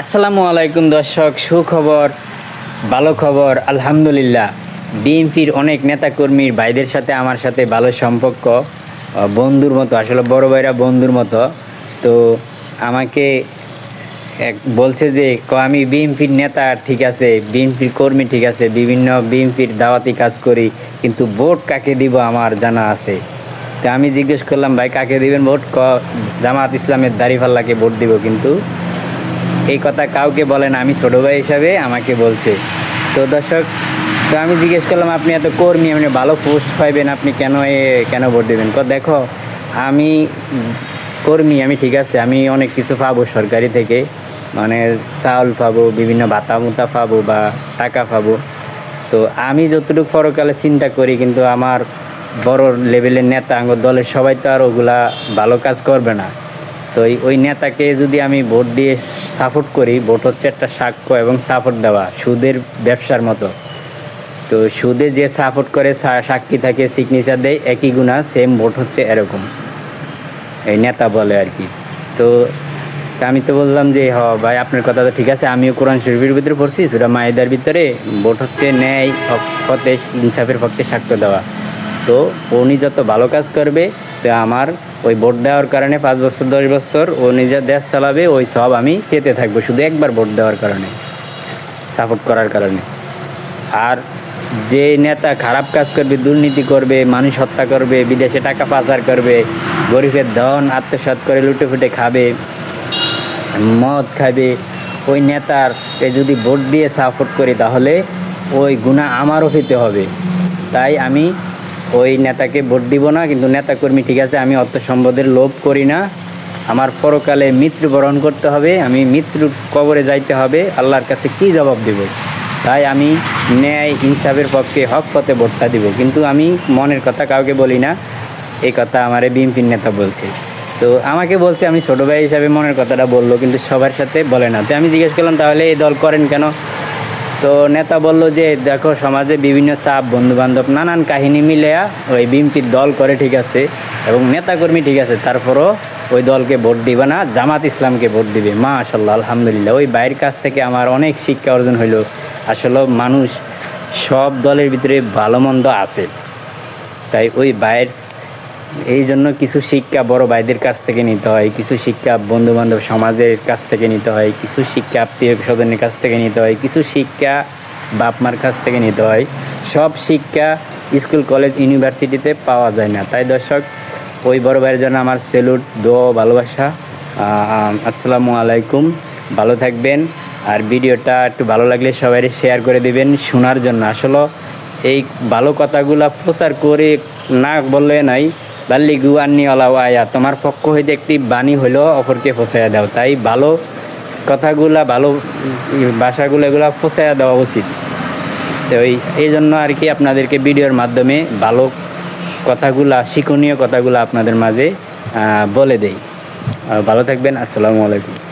আসসালামু আলাইকুম দর্শক, সুখবর, ভালো খবর, আলহামদুলিল্লাহ। বিএনপির অনেক নেতাকর্মীর ভাইদের সাথে আমার সাথে ভালো সম্পর্ক। বন্ধুর মতো, আসলে বড় ভাইরা বন্ধুর মতো। তো আমাকে এক বলছে যে, ক, আমি বিএনপির নেতা, ঠিক আছে, বিএনপির কর্মী, ঠিক আছে, বিভিন্ন বিএনপির দাওয়াতি কাজ করি, কিন্তু ভোট কাকে দিব আমার জানা আছে। তো আমি জিজ্ঞেস করলাম, ভাই, কাকে দিবেন ভোট? ক, জামাত ইসলামের দাড়িপাল্লাকে ভোট দিব কিন্তু। এই কথা কাউকে বলেন আমি ছোটো ভাই হিসাবে আমাকে বলছে। তো দর্শক, তো আমি জিজ্ঞেস করলাম, আপনি এত কর্মী, আপনি ভালো পোস্ট পাইবেন, আপনি কেন এ, কেন ভোট দেবেন? তো দেখো, আমি কর্মী, আমি ঠিক আছে, আমি অনেক কিছু পাবো সরকারি থেকে। মানে চাউল পাবো, বিভিন্ন ভাতা মুতা পাবো বা টাকা পাবো। তো আমি যতটুকু পরকালে চিন্তা করি, কিন্তু আমার বড় লেভেলের নেতা, আমার দলের সবাই তো আর ওগুলা ভালো কাজ করবে না। তো ওই নেতাকে যদি আমি ভোট দিয়ে সাপোর্ট করি, ভোট হচ্ছে একটা সাক্ষ্য এবং সাপোর্ট দেওয়া, সুদের ব্যবসার মতো। তো সুদে যে সাপোর্ট করে সাক্ষী থাকে সিগনেচার দেয়, একই গুণা সেম ভোট হচ্ছে এরকম। এই নেতা বলে আর কি। তো আমি তো বললাম যে, হ ভাই, আপনার কথা তো ঠিক আছে, আমিও কোরআন শরীফের ভিতরে পড়ছি, সুরা মায়েদার ভিতরে ভোট হচ্ছে ন্যায় পথে ইনসাফের পক্ষে সাক্ষ্য দেওয়া। তো উনি যত ভালো কাজ করবে, তো আমার ওই ভোট দেওয়ার কারণে পাঁচ বছর, দশ বছর ও নিজের দেশ চালাবে, ওই সব আমি পেতে থাকব, শুধু একবার ভোট দেওয়ার কারণে সাপোর্ট করার কারণে। আর যে নেতা খারাপ কাজ করবে, দুর্নীতি করবে, মানুষ হত্যা করবে, বিদেশে টাকা পাচার করবে, গরিবের ধন আত্মসাৎ করে লুটে ফুটে খাবে, মদ খাবে, ওই নেতার যদি ভোট দিয়ে সাপোর্ট করি, তাহলে ওই গুণা আমারও পেতে হবে। তাই আমি ওই নেতাকে ভোট দিব না, কিন্তু নেতাকর্মী ঠিক আছে, আমি অর্থ সম্পদের লোভ করি না। আমার পরকালে মৃত্যুবরণ করতে হবে, আমি মৃত্যুর কবরে যাইতে হবে, আল্লাহর কাছে কি জবাব দেব? তাই আমি ন্যায় ইনসাফের পক্ষে হক পথে ভোটটা দিব। কিন্তু আমি মনের কথা কাউকে বলি না এই কথা আমার বিএনপির নেতা বলছে। তো আমাকে বলছে, আমি ছোটো ভাই হিসাবে মনের কথাটা বলল, কিন্তু সবার সাথে বলে না। তো আমি জিজ্ঞেস করলাম, তাহলে এই দল করেন কেন? তো নেতা বলল যে, দেখো, সমাজে বিভিন্ন চাপ, বন্ধুবান্ধব, নানান কাহিনী মিলেয়া ওই বিএনপির দল করে ঠিক আছে এবং নেতাকর্মী ঠিক আছে, তারপরও ওই দলকে ভোট দিবে না, জামাত ইসলামকে ভোট দিবে। মা আসাল্লাহ আলহামদুলিল্লাহ। ওই বাইরের কাছ থেকে আমার অনেক শিক্ষা অর্জন হইল। আসলে মানুষ সব দলের ভিতরে ভালো মন্দ আছে। তাই ওই বাইর এই জন্য কিছু শিক্ষা বড় ভাইদের কাছ থেকে নিতে হয়, কিছু শিক্ষা বন্ধু বান্ধব সমাজের কাছ থেকে নিতে হয়, কিছু শিক্ষা আত্মীয় স্বজনের কাছ থেকে নিতে হয়, কিছু শিক্ষা বাপ মার কাছ থেকে নিতে হয়। সব শিক্ষা স্কুল, কলেজ, ইউনিভার্সিটিতে পাওয়া যায় না। তাই দর্শক, ওই বড় ভাইয়ের জন্য আমার সেলুট দো ভালোবাসা। আসসালামু আলাইকুম। ভালো থাকবেন। আর ভিডিওটা একটু ভালো লাগলে সবাই শেয়ার করে দিবেন শোনার জন্য। আসলে এই ভালো কথাগুলো প্রচার করে না বললে নাই। লাল্লি গু আন্নি অলাও আয়া তোমার পক্ষ হইতে একটি বাণী হইল, অপরকে ফসাইয়া দাও। তাই ভালো কথাগুলা, ভালো ভাষাগুলো এগুলা ফসাইয়া দেওয়া উচিত। তো ওই এই জন্য আর কি আপনাদেরকে ভিডিওর মাধ্যমে ভালো কথাগুলা, শিক্ষণীয় কথাগুলো আপনাদের মাঝে বলে দেই। ভালো থাকবেন, আসসালামু আলাইকুম।